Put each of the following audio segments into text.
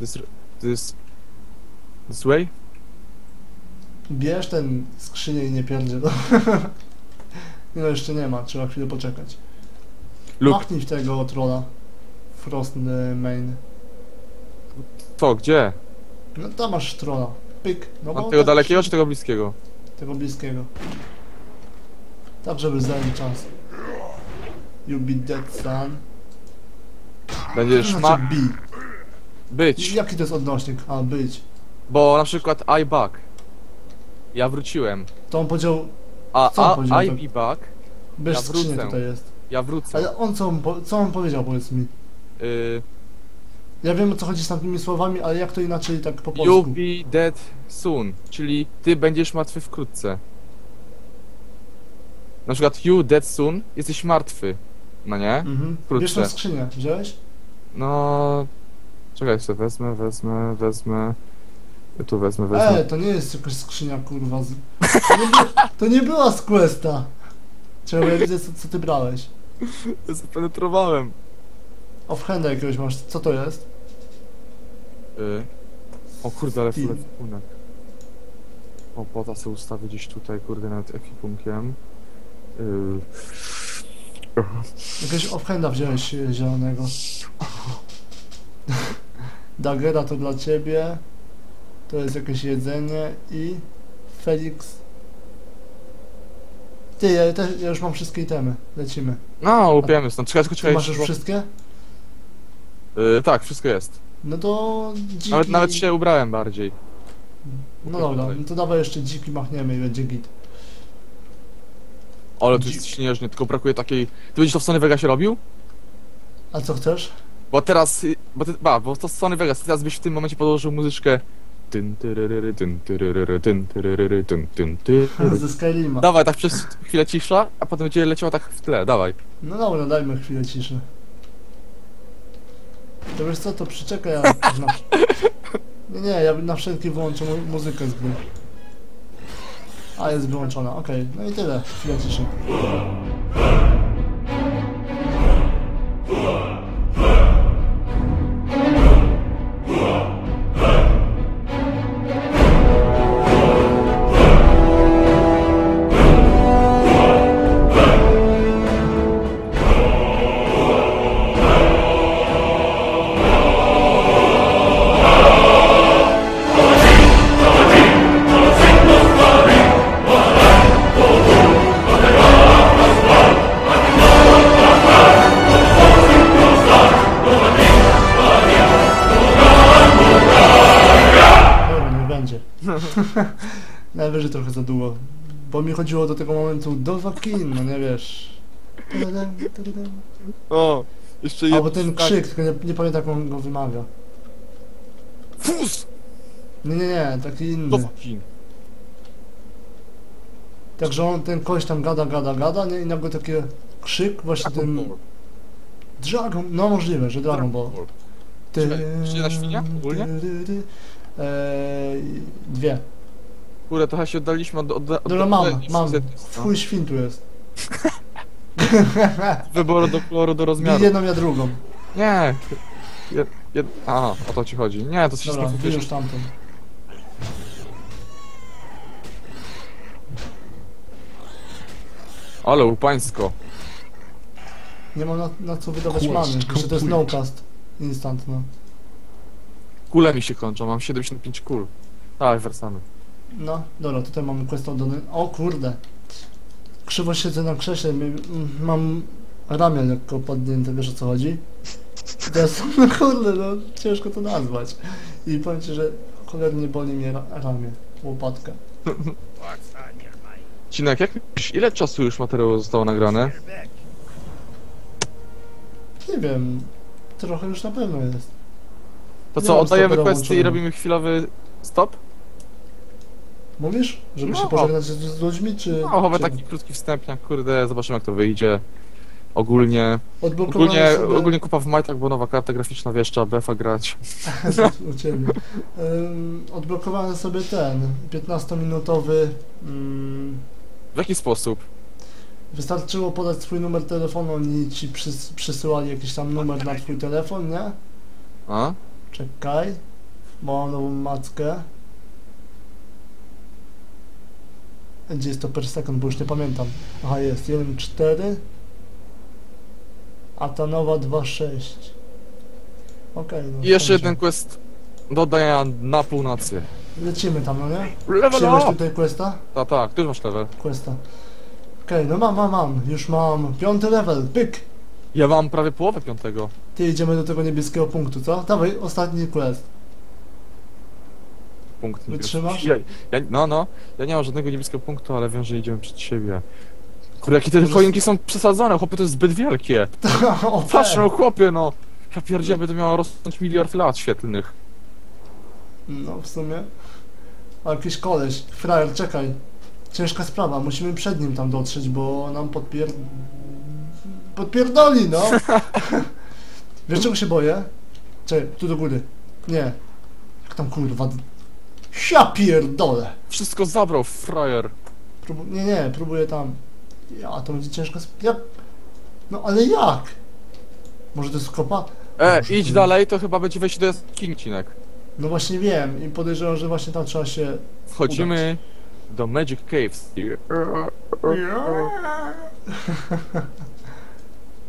This, this, this way? Bierz ten skrzynię i nie pierdzie. No jeszcze nie ma, trzeba chwilę poczekać. Look, Machnij w tego trolla. Frost Main. to, gdzie? No tam masz trolla. Pyk. No Od tego tak dalekiego czy tego bliskiego? Tego bliskiego. Tak, żeby zająć czas. You be dead, son. Będziesz To ma... znaczy be. Być. Jaki to jest odnośnik? A, być. Bo na przykład I back. Ja wróciłem. To on powiedział, A, Co on a powiedział I tak? be back. bez Ja wrócę. tutaj jest. Ja wrócę. Ale on co on, po, co on powiedział, powiedz mi. Y, Ja wiem o co chodzi z tamtymi słowami, ale jak to inaczej tak po polsku? be dead soon. Czyli ty będziesz martwy wkrótce. Na przykład you dead soon. Jesteś martwy. No nie? Mhm. Wkrótce. Wiesz tą skrzynię, wziąłeś? No... Czekaj sobie, wezmę, wezmę, wezmę... Tu wezmę, wezmę. E, to nie jest jakaś skrzynia, kurwa. Z... To, nie by... to nie była z Questa. Czemu ja widzę, co, co ty brałeś. Zapenetrowałem. Offhanda jakiegoś masz, co to jest? Y... O kurde, ale full ekwipunek. O, bota sobie ustawię gdzieś tutaj, kurde, nad ekwipunkiem. Y... Jakiegoś offhanda wziąłeś e, zielonego. Dagera to dla ciebie. To jest jakieś jedzenie i... Felix... Ty, ja, te, ja już mam wszystkie itemy. Lecimy. No, łupiemy stąd. Czekaj, tylko Ty czekaj. masz już wszystkie? Y, tak, wszystko jest. No to dziki... Nawet, nawet się ubrałem bardziej. No dobra, no to dawaj jeszcze dziki machniemy i będzie git. Ale tu jest śnieżnie, tylko brakuje takiej... Ty będziesz to w Sony Vegasie robił? A co chcesz? Bo teraz... Bo ty, ba, bo to Sony Vegas, teraz byś w tym momencie podłożył muzyczkę... Tyn, tyryryry, tyn, tyryryry, tyn, tyryryry, tyn, tyn, tyryry. Ze Skyrima. Dawaj, tak przez chwilę cisza, a potem będzie leciało tak w tle, dawaj. No dobra, dajmy chwilę ciszy. To wiesz co, to przyczekaj, ja na... Nie, nie, ja na wszelki wyłączę mu muzykę z gry. A, jest wyłączona, okej. No i tyle, chwilę ciszy. Najwyżej trochę za długo. Bo mi chodziło do tego momentu do wakin, no nie wiesz. Tadadam, tadadam. O, jeszcze Albo ten krzyk, tylko nie, nie pamiętam jak on go wymawia. Fus! Nie, nie, nie, taki Do inny. fucking. Także on, ten koleś tam gada, gada, gada, nie? I nagle taki krzyk, właśnie Dragon ten... Ball. Dragon, no możliwe, że Dragon Ball. Czy jedna świnia ogólnie? Eee, dwie. Kurde, trochę się oddaliśmy od... od, od Dobra, mam, od- mam. chuj świn tu jest. Wyboru do koloru, do I rozmiaru. jedną, ja drugą. Nie. Jed, jed, a, o to ci chodzi. Nie, to się Dobra, wyjąć tamtą. Ale upańsko. Nie mam na, na co wydawać jeszcze to jest complete. no cast. Instant, no. Kule mi się kończą, mam 75 kul. Dawaj, wracamy. No, dobra, tutaj mamy quest oddany. O kurde. Krzywo siedzę na krześle, mam ramię lekko podnięte, wiesz o co chodzi? I Teraz, no kurde, no ciężko to nazwać. I powiem ci, że cholernie boli mnie ra ramię, łopatka. Cinek, jak myślisz, ile czasu już materiału zostało nagrane? Nie wiem, trochę już na pewno jest. To co, oddajemy questy i robimy chwilowy stop? Mówisz? Żeby No. się pożegnać z, z ludźmi, czy... No, chowa czy... taki krótki wstępniak, kurde, zobaczymy jak to wyjdzie. Ogólnie, ogólnie, sobie... ogólnie kupa w majtach, bo nowa karta graficzna, wiesz, trzeba BFA grać. u ciebie. Ym, odblokowałem sobie ten 15-minutowy. ym, W jaki sposób? wystarczyło podać swój numer telefonu, oni ci przys przysyłali jakiś tam numer na twój telefon, nie? A? Czekaj. Mam nową mackę. Gdzie jest to per second, bo już nie pamiętam. Aha, jest 1.4. A ta nowa 2.6. Okej, no. I jeszcze jeden quest do oddania na północy. Lecimy tam, no nie? Level Przyjemność up! tutaj questa? Ta, tak, ty już masz level. Questa. Okej, no mam, mam, mam. Już mam piąty level. Pyk! Ja mam prawie połowę piątego. Ty idziemy do tego niebieskiego punktu, co? Dawaj, ostatni quest. Punkt. Wytrzymasz? Ja, ja, no, no. Ja nie mam żadnego niebieskiego punktu, ale wiem, że idziemy przed siebie. Kurde, jakie te choinki są przesadzone, chłopie, to jest zbyt wielkie. o, Patrz, no chłopie, no. Ja pierdzielę, by to miało rosnąć miliard lat świetlnych. No, w sumie. O, jakiś koleś. Frajer, czekaj. Ciężka sprawa, musimy przed nim tam dotrzeć, bo nam podpier... Podpierdoli, no! Wiesz czego się boję? Czekaj, tu do góry. Nie. Jak tam kurwa... Ja pierdolę! Wszystko zabrał, frajer. Próbu... Nie, nie, próbuję tam. Ja, to będzie ciężka sp... Jak? No, ale jak? Może to jest kopa? E, idź dalej, to chyba będzie wejście do jaskini, Cinek. No właśnie wiem i podejrzewam, że właśnie tam trzeba się... Wchodzimy do Magic Caves.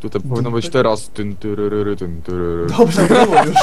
Tutaj powinno być teraz. Tyn, tyryryry, tyn, tyryry. Dobrze było już.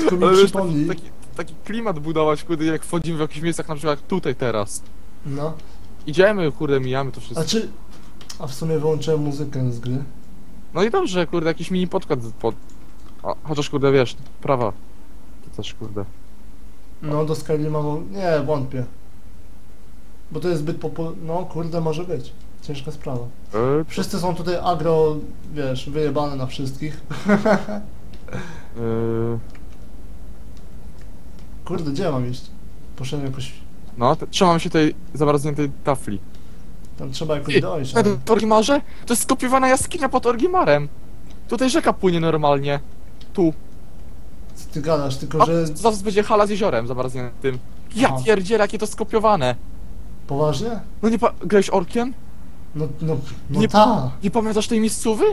Tylko mi przypomnij. taki, taki klimat budować, kurde, jak wchodzimy w jakichś miejscach, na przykład tutaj teraz. No. Idziemy, kurde, mijamy to A wszystko. czy... A w sumie wyłączyłem muzykę z gry. No i dobrze, kurde, jakiś mini podkład pod... A, chociaż, kurde, wiesz, prawa. To też, kurde. No do Skyrima... Nie, wątpię. Bo to jest zbyt popu... No kurde, może być. Ciężka sprawa. E, Wszyscy są tutaj agro, wiesz, wyjebane na wszystkich. e, Kurde, gdzie ja mam iść? Poszedłem jakoś... no, trzymam się tej zamarzniętej tafli. Tam trzeba jakoś dojść. Ale- tym Orgimarze? To jest skopiowana jaskinia pod Orgimarem. Tutaj rzeka płynie normalnie. Tu. Co ty gadasz, tylko A że... zaraz będzie hala z jeziorem zamarzniętym. Ja Aha. pierdzielę, jakie to skopiowane. Poważnie? No nie pa... Grałeś orkiem? No, no, no Nie- ta. Nie pamiętasz tej miejscowy?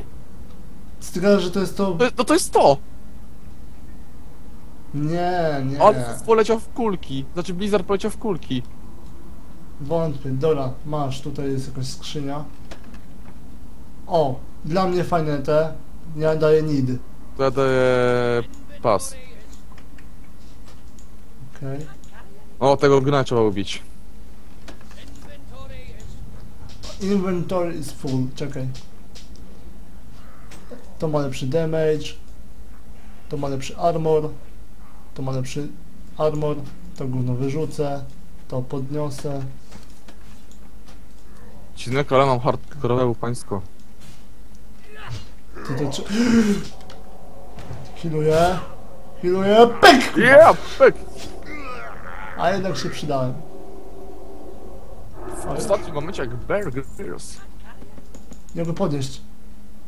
Co ty gadasz, że to jest. To, no to jest to! Nie, nie. Ale poleciał w kulki. Znaczy Blizzard poleciał w kulki. Wątpię, dobra, masz, tutaj jest jakaś skrzynia. O, dla mnie fajne te, ja daję need. To ja daję... pas. Okej. O, tego gna trzeba ubić. Inventory is full, czekaj. To ma lepszy damage. To ma lepszy armor. To ma lepszy armor. To gówno wyrzucę. To podniosę. Cinek, ale mam hardcore pańsko. Tutaj czy... Healuję. Healuję. Pyk! Yeah! Pyk! A jednak się przydałem. W ostatnim momencie jak Bear Grylls. Nie mogę podnieść.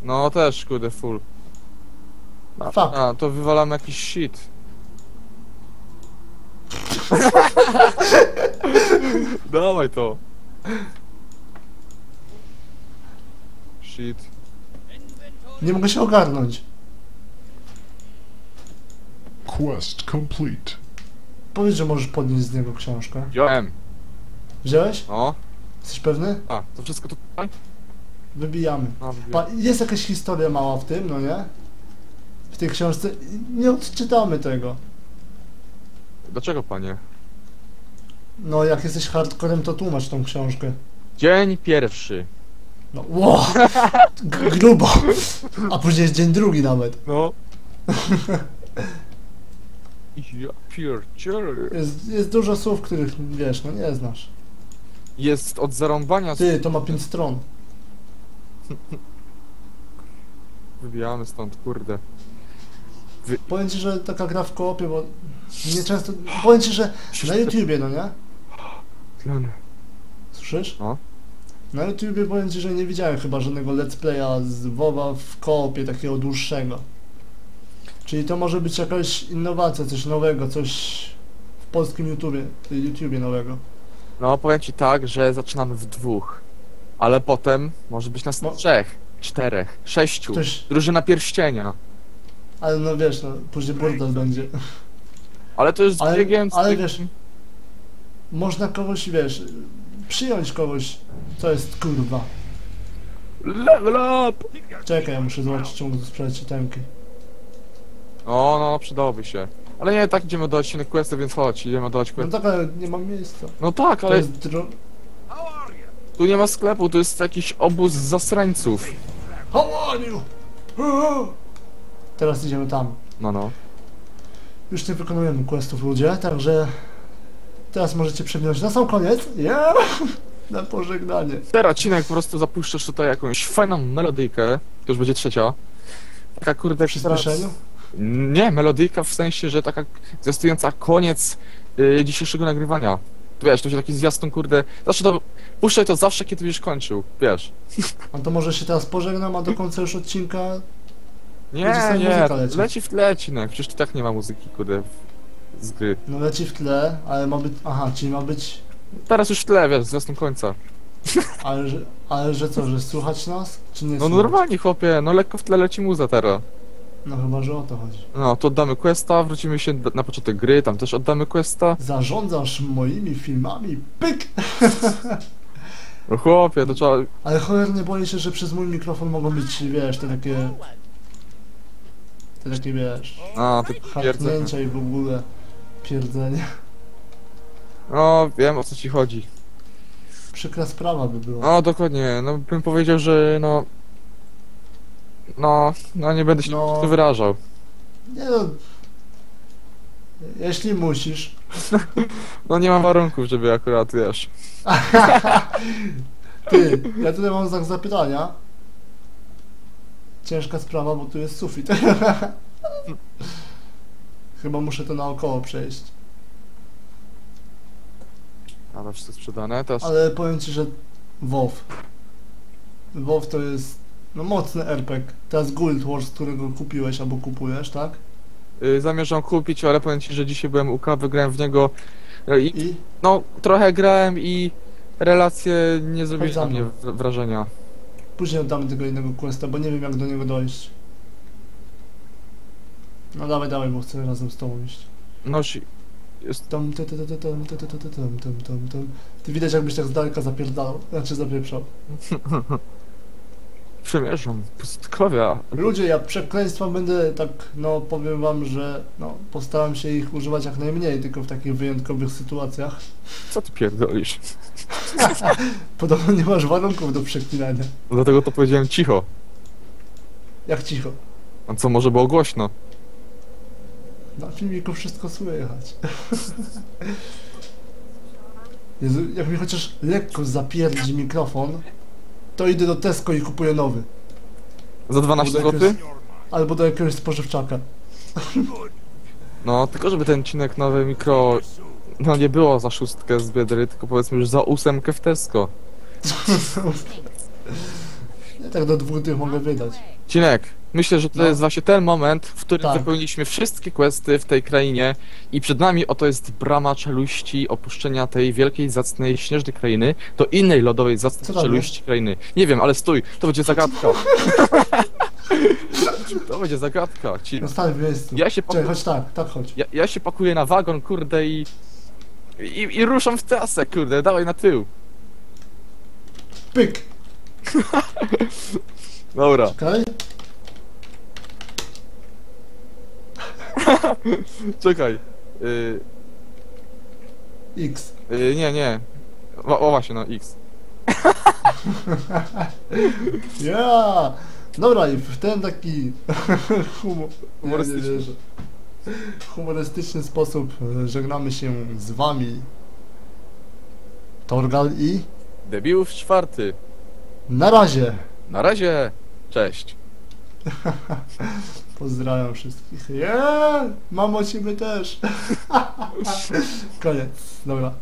No też, kurde, full. Fuck. A, to wywalamy jakiś shit. Dawaj to. Shit. Nie mogę się ogarnąć. Quest complete. Powiedz, że możesz podnieść z niego książkę. Wziąłem. Wziąłeś? No. Jesteś pewny? A, to wszystko tutaj? Wybijamy. Pa, jest jakaś historia mała w tym, no nie? W tej książce. Nie odczytamy tego. Dlaczego, panie? No, jak jesteś hardcorem, to tłumacz tą książkę. Dzień pierwszy. No, wow! Grubo! A później jest dzień drugi nawet. No. Ja pierdzielę. Jest, jest dużo słów, których wiesz, no nie znasz. Jest od zarąbania. Ty, to ma pięć stron. Wybijamy stąd, kurde. Powiem ci, że taka gra w koopie, bo nie często. Powiem ci, że na YouTubie, no nie? Tlen. Słyszysz? No. Na YouTubie powiem ci, że nie widziałem chyba żadnego let's playa z WoWa w koopie takiego dłuższego. Czyli to może być jakaś innowacja, coś nowego, coś w polskim YouTubie, YouTubie nowego. No, powiem ci tak, że zaczynamy w dwóch. Ale potem może być nas No. trzech, czterech, sześciu. Ktoś, Drużyna pierścienia. Ale no wiesz, no, później burdel będzie. Ale to jest Ale- biegiem ale wiesz- Można kogoś, wiesz, przyjąć kogoś, co jest kurwa. Level up! Czekaj, ja muszę zobaczyć, czy mogę sprzedać itemki. O, no, przydałoby się. Ale nie, tak idziemy do odcinek questy, więc chodź, idziemy do No questy. tak, ale nie mam miejsca. No tak, ale tu nie ma sklepu, tu jest jakiś obóz zasrańców. How are you? Teraz idziemy tam. No, no. Już nie wykonujemy questów ludzie, także teraz możecie przeminąć na sam koniec. Yeah! Na pożegnanie. Teraz odcinek po prostu zapuszczasz tutaj jakąś fajną melodyjkę, to już będzie trzecia. Taka kurde... Przyspieszeniu? Nie, melodyjka w sensie, że taka zwiastująca koniec y, dzisiejszego nagrywania. Tu Wiesz, to się taki zwiastun, kurde... Zawsze to... Puszczaj to zawsze, kiedy już kończył, wiesz. A to może się teraz pożegnam, a do końca już odcinka Nie, Będzie nie, lecieć. leci w tle odcinek, przecież tu tak nie ma muzyki, kurde, w- z gry. no leci w tle, ale ma być... Aha, czyli ma być... Teraz już w tle, wiesz, zwiastun końca. Ale że, ale że co, że słuchać nas? Czy nie No słuchać? normalnie, chłopie, no lekko w tle leci muza teraz. No chyba, że o to chodzi. No, to oddamy questa, wrócimy się na początek gry, tam też oddamy questa. Zarządzasz moimi filmami, pyk! No chłopie, to trzeba... Ale cholernie boję się, że przez mój mikrofon mogą być, wiesz, te takie... Te takie, wiesz, A, ty pierdzę. harknięcia i w ogóle pierdzenie. No, wiem o co ci chodzi. Przykra sprawa by była. No, dokładnie, no bym powiedział, że no... No, no nie będę się No. wyrażał. Nie no... Jeśli musisz. No nie mam warunków, żeby akurat, wiesz... Ty, ja tutaj mam znak zapytania. Ciężka sprawa, bo tu jest sufit. Chyba muszę to naokoło przejść. A to wszystko sprzedane, teraz... Ale powiem ci, że WoW. WoW to jest no mocny RPG. Teraz Guild Wars, którego kupiłeś albo kupujesz, tak? Y, zamierzam kupić, ale powiem ci, że dzisiaj byłem u kawy, grałem w niego y, i I no trochę grałem i relacje nie zrobiły na mnie wrażenia. Później oddamy tego innego questa, bo nie wiem jak do niego dojść. No dawaj, dawaj, bo chcę razem z tobą iść. No już jest... Tam, tam, tam, tam, tam, tam, tam, tam, tam, tam, tam. Ty widać jakbyś tak z daleka zapierdalał, znaczy zapieprzał. Przemierzam pustkowia. Ludzie, ja przekleństwa będę tak, no powiem wam, że no postaram się ich używać jak najmniej, tylko w takich wyjątkowych sytuacjach. Co ty pierdolisz? Podobno nie masz warunków do przeklinania. Dlatego to powiedziałem cicho. Jak cicho. A co, może było głośno? Na filmiku wszystko słychać. Jezu, jak mi chociaż lekko zapierdzi mikrofon, to idę do Tesco i kupuję nowy. Za 12 Albo zł? jakiegoś- Albo do jakiegoś spożywczaka. No, tylko żeby ten odcinek nowy mikro... No nie było za szóstkę z Biedry, tylko powiedzmy już za ósemkę w Tesco. Ja tak do dwóch tych mogę wydać. Cinek, myślę, że to No. jest właśnie ten moment, w którym Tak. wypełniliśmy wszystkie questy w tej krainie i przed nami oto jest brama czeluści opuszczenia tej wielkiej, zacnej, śnieżnej krainy do innej lodowej, Co zacnej tam czeluści krainy. Nie wiem, ale stój, to będzie zagadka. to będzie zagadka. Ci... No w miejscu. Ja się, pakuję, chodź tak, tak chodź. ja, ja się pakuję na wagon, kurde, i, i, i ruszam w trasę, kurde, dawaj na tył. Pyk! Dobra, Okej? czekaj. Y, X. y, nie, nie. O, o właśnie, no, X. Ja! Dobra, i w ten taki humor... Humorystyczny. Nie, nie wierzę. Humorystyczny sposób e, żegnamy się z wami. Torgal i Debiut czwarty. na razie! Na razie, cześć. Pozdrawiam wszystkich. Yeah! Mamo ciebie też! Koniec. Dobra.